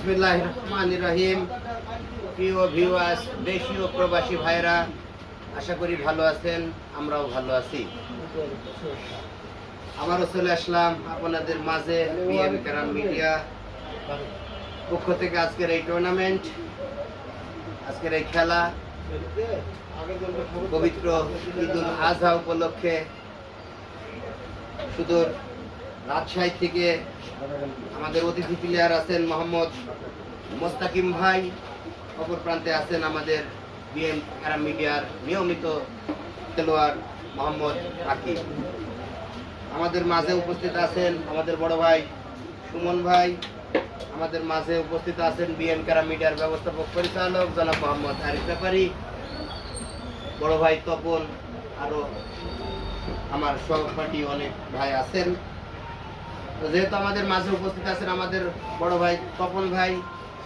বিসমিল্লাহ রহমান রহিম প্রিয় ভিউয়ার্স দেশি ও প্রবাসী ভাইরা আশা করি ভালো আছেন, আমরাও ভালো আছি। আমারও চলে আসলাম আপনাদের মাঝে পিএম ক্যারাম মিডিয়া পক্ষ থেকে আজকের এই টুর্নামেন্ট আজকের এই খেলা। পবিত্র ঈদুল আজহা উপলক্ষে সুদূর রাজশাহী থেকে আমাদের অতিথি প্লেয়ার আছেন মোহাম্মদ মোস্তাকিম ভাই। অপর প্রান্তে আছেন আমাদের বিএম আরাম মিডিয়ার নিয়মিত খেলোয়াড় মোহাম্মদ আকিব আমাদের মাঝে উপস্থিত আছেন আমাদের বড় ভাই সুমন ভাই। আমাদের মাঝে উপস্থিত আছেন বিএম কারা মিডিয়ার ব্যবস্থাপক পরিচালক জনাব মোহাম্মদ আরিফ ব্যাপারী। বড় ভাই তপন আরও আমার সহপাঠী অনেক ভাই আছেন। যেহেতু আমাদের মাঝে উপস্থিত আছেন আমাদের বড় ভাই তপন ভাই,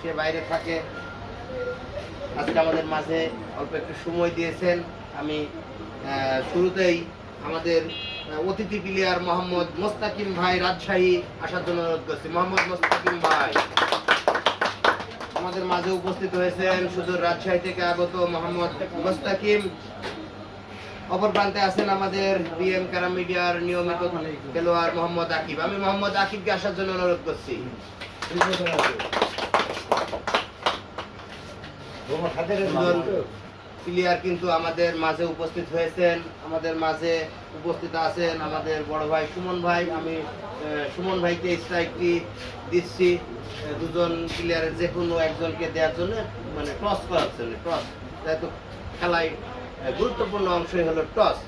সে বাইরে থাকে। আজকে আমাদের মাঝে অল্প একটু সময় দিয়েছেন। আমি শুরুতেই আমাদের অতিথি প্লেয়ার মোহাম্মদ মোস্তাকিম ভাই রাজশাহী আসার জন্য অনুরোধ করছি। মোহাম্মদ মোস্তাকিম ভাই। আমাদের মাঝে উপস্থিত হয়েছেন শুধু রাজশাহী থেকে আগত মোহাম্মদ মোস্তাকিম। অপর প্রান্তে আছেন আমাদের বিএম কারাম মিডিয়ার নিয়মিত খেলোয়াড় মোহাম্মদ আকিব। আমি মোহাম্মদ আকিবকে আসার জন্য অনুরোধ করছি। প্লেয়ার কিন্তু আমাদের মাঝে উপস্থিত হয়েছেন আমাদের মাঝে উপস্থিত আছেন আমাদের বড় ভাই সুমন ভাই। আমি সুমন ভাইকে স্ট্রাইকটি দিচ্ছি। দুজন প্লেয়ারের যে কোনো একজনকে দেওয়ার জন্য মানে টস করার জন্য টস যেহেতু খেলায় আহ, গুরুত্বপূর্ণ অংশই হলো টস।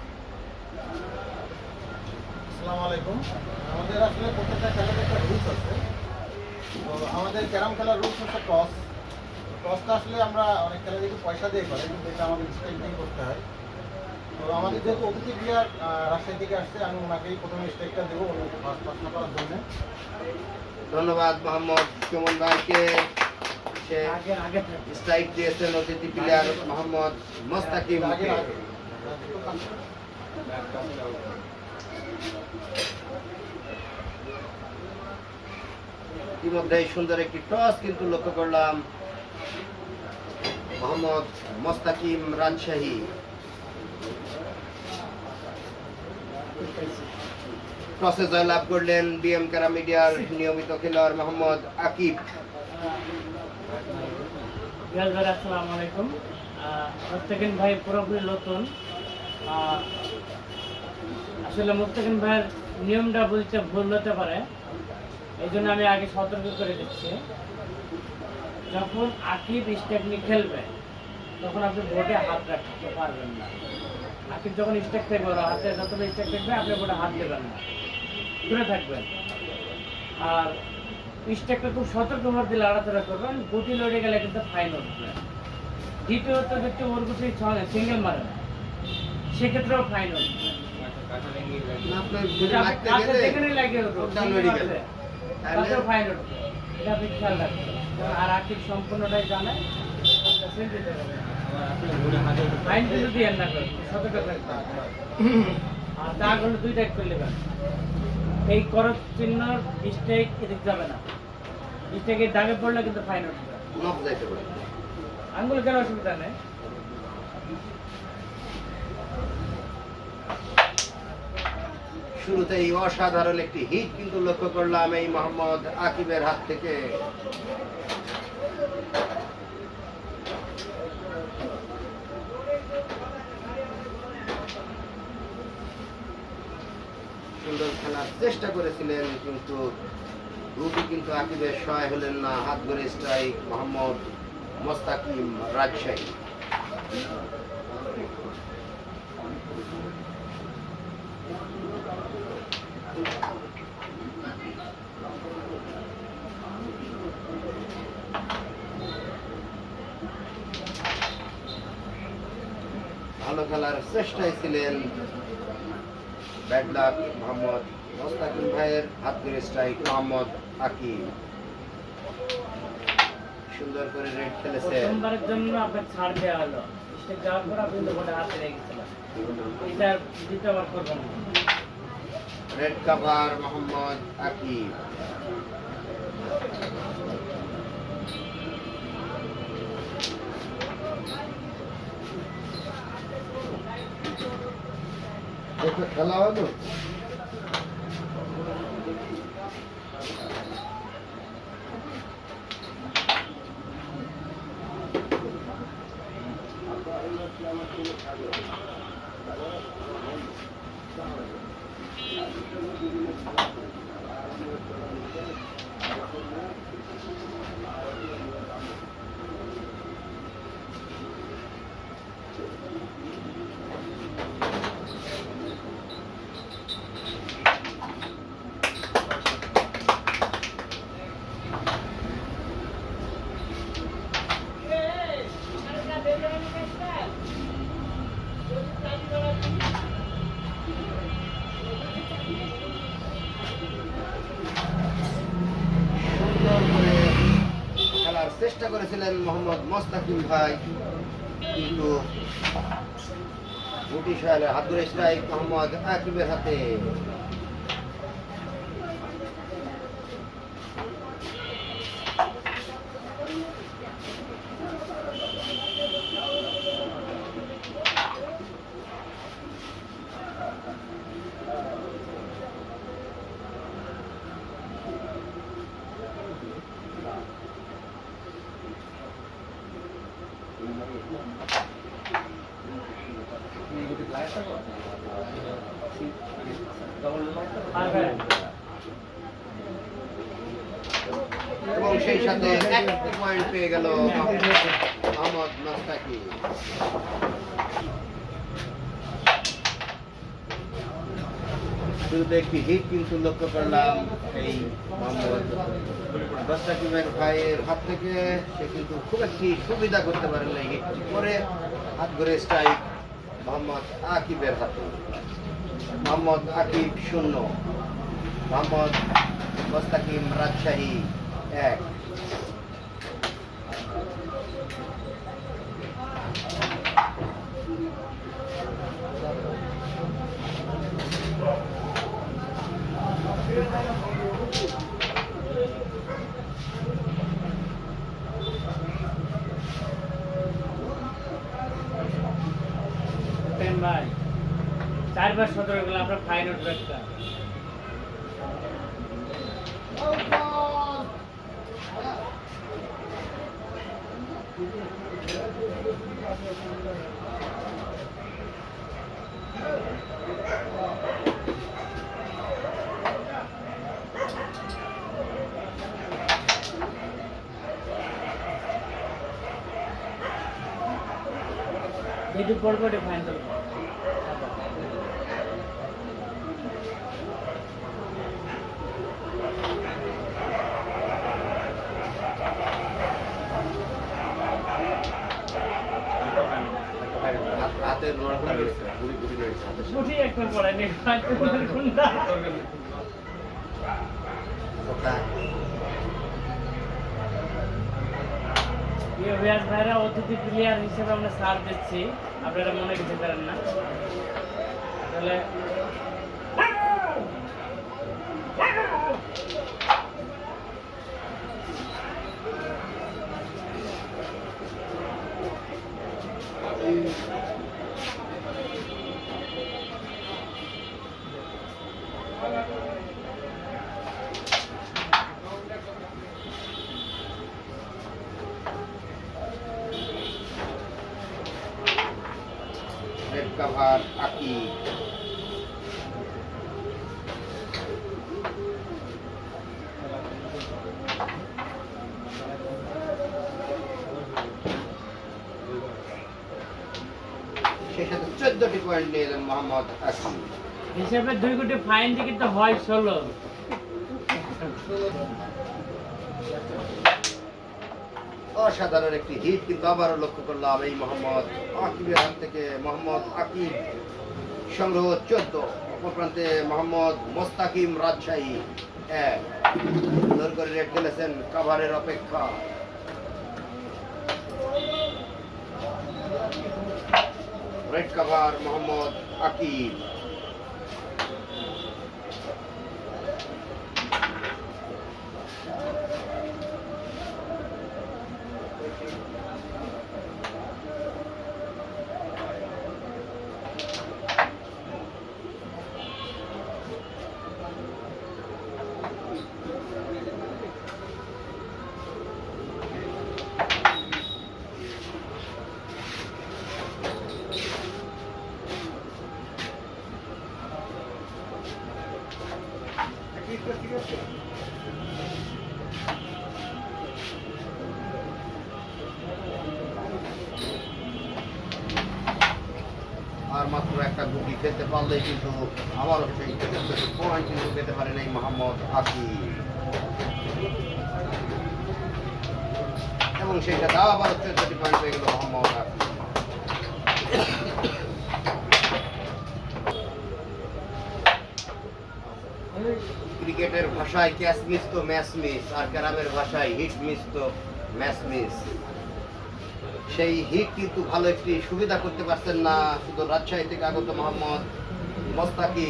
আসসালামু আলাইকুম। আমাদের আসলে প্রত্যেকটা খেলার একটা রুলস আছে। তো আমাদের ক্যারাম খেলার রুলস হচ্ছে টস। টসটা আসলে আমরা অনেক খেলা পয়সা দিয়ে করে কিন্তু এটা আমাদের স্ট্রাইক করতে হয়। তো আমাদের যেহেতু অতিথি প্লেয়ার রাজশাহী থেকে আসছে আমি ওনাকেই প্রথমে স্ট্রাইকটা দেবো ওনাকে ফার্স্ট প্রশ্ন করার জন্য। ধন্যবাদ মোহাম্মদ সুমন ভাইকে। আগে স্ট্রাইক দিয়েছেন অতিথি প্লেয়ার মোহাম্মদ মোস্তাকিম ইতিমধ্যে সুন্দর একটি টস কিন্তু লক্ষ্য করলাম মোহাম্মদ মোস্তাকিম রাজশাহী টসে জয়লাভ করলেন বিএম কারা মিডিয়ার নিয়মিত খেলোয়াড় মোহাম্মদ আকিব। ইয়াস ভাই, আসসালামু আলাইকুম। মুস্তাকিন ভাই পুরোপুরি নতুন। আসলে মুস্তাকিন ভাইয়ের নিয়মটা বলতে ভুল হতে পারে। এই জন্য আমি আগে সতর্ক করে দিচ্ছি। যখন আকিব স্টেকনি খেলবে, তখন আপনি বোর্ডে হাত রাখতে পারবেন না। আকিব যখন স্টেক থাকবে হাতে যতটা স্টেক থাকবে, আপনি বোর্ডে হাত দেবেন না। দূরে থাকবেন। আর স্টেকটা খুব সতর্কভাবে দিলে আড়াতাড়া করবেন। গুটি লড়ে গেলে কিন্তু ফাইন উঠবে দ্বিতীয়ত হচ্ছে ওর গুটি সিঙ্গেল মারে। সেক্ষেত্রেও ফাইন উঠবে যেখানে লাগে তাতেও ফাইন উঠবে এটা আপনি খেয়াল রাখবেন। আর আর্থিক সম্পূর্ণটাই জানে। ফাইন কিন্তু দিয়ে না করবেন সতর্ক থাকবেন। আর দাগ হলো দুই দাগ করে নেবেন। এই করস চিহ্ন স্টেক এদিক যাবে না। স্টেকের দাগে পড়লে কিন্তু ফাইন উঠবে নখ যাইতে পারে। আঙ্গুল কেন অসুবিধা নেই? শুরুতেই অসাধারণ একটি হিট কিন্তু লক্ষ্য করলাম এই মোহাম্মদ আকিবের হাত থেকে। সুন্দর খেলার চেষ্টা করেছিলেন, কিন্তু রুটি কিন্তু আকিবের সহায় হলেন না। হাত ধরে স্ট্রাইক মোহাম্মদ মোস্তাকিম রাজশাহী। ভালো খেলার চেষ্টায় ছিলেন ব্যাড লাক মোহাম্মদ মোস্তাকিম ভাইয়ের হাত ধরে স্ট্রাইক মোহাম্মদ আকিম সুন্দর করে রেড খেলেছে। সোমবারের জন্য আপনার ছাড় দেওয়া হলো। স্টেক যাওয়ার পর আপনি হাতে এটা দ্বিতীয়বার করবেন। রেড কাভার মোহাম্মদ আকিব খেলা হলো সুন্দর করে খেলার চেষ্টা করেছিলেন মোহাম্মদ মোস্তাকিম ভাই কিন্তু ব্রিটিশ হাত ধরে স্ট্রাইক মোহাম্মদ আকিবের হাতে। এবং সেই সাথে এক পয়েন্ট পেয়ে গেল আহমদ মোস্তাকিম শুরুতে একটি হিট কিন্তু লক্ষ্য করলাম এই মোহাম্মদ মোস্তাকিমের ভাইয়ের হাত থেকে সে কিন্তু খুব একটি সুবিধা করতে পারেন না হিটটি করে হাত ধরে স্ট্রাইক মোহাম্মদ আকিবের হাতে। মোহাম্মদ আকিব শূন্য। মোহাম্মদ মোস্তাকিম রাজশাহী এক। গেলে আমরা ফাইন উঠবে অতিথি প্লেয়ার হিসেবে আমরা সার দিচ্ছি আপনারা মনে কিছু করেন না তাহলে রেড কাভার আকি। সেই সাথে চোদ্দটি পয়েন্ট নিয়ে মোহাম্মদ আসিম। হিসেবে দুই কোটি ফাইন টিকিট তো হয় ষোলো। অসাধারণ একটি হিট, কিন্তু আবারও লক্ষ্য করলাম এই মোহাম্মদ আকিবের হাত থেকে মোহাম্মদ আকিব। সংগ্রহ চোদ্দ। অপর প্রান্তে মোহাম্মদ মোস্তাকিম রাজশাহী এক। রেট খেলেছেন কাভারের অপেক্ষা। Red cover Mohammad Akib. আর মাত্র একটা গুটি খেলতে পারলে কিন্তু আবারও সেই পয়েন্ট কিন্তু পেতে পারেন এই মোহাম্মদ আসিফ এবং সেইটা দা আবার চৌষট্টি পয়েন্ট পেয়ে গেল মোহাম্মদ আসিফ Thank you. ক্রিকেটের ভাষায় ক্যাচ মিস তো ম্যাচ মিস আর ক্যারামের ভাষায় হিট মিস তো ম্যাচ মিস সেই হিট কিন্তু ভালো একটি সুবিধা করতে পারছেন না, শুধু রাজশাহী থেকে আগত মোহাম্মদ মোস্তাকি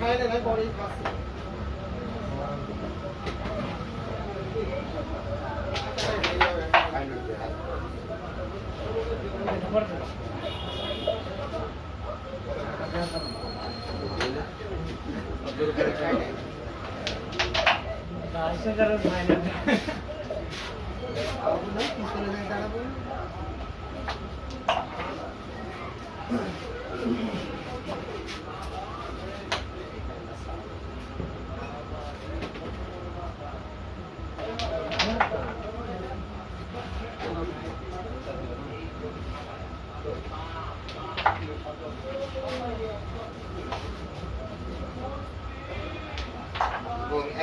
খাইলে নাই বড়ি খাচ্ছি Thank you. রাজশাহী কারণ ফাইনাল এবং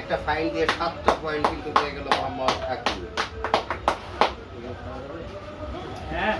একটা ফাইন দিয়ে সাতটা পয়েন্ট কিন্তু পেয়ে গেল মোহাম্মদ আকিব হ্যাঁ।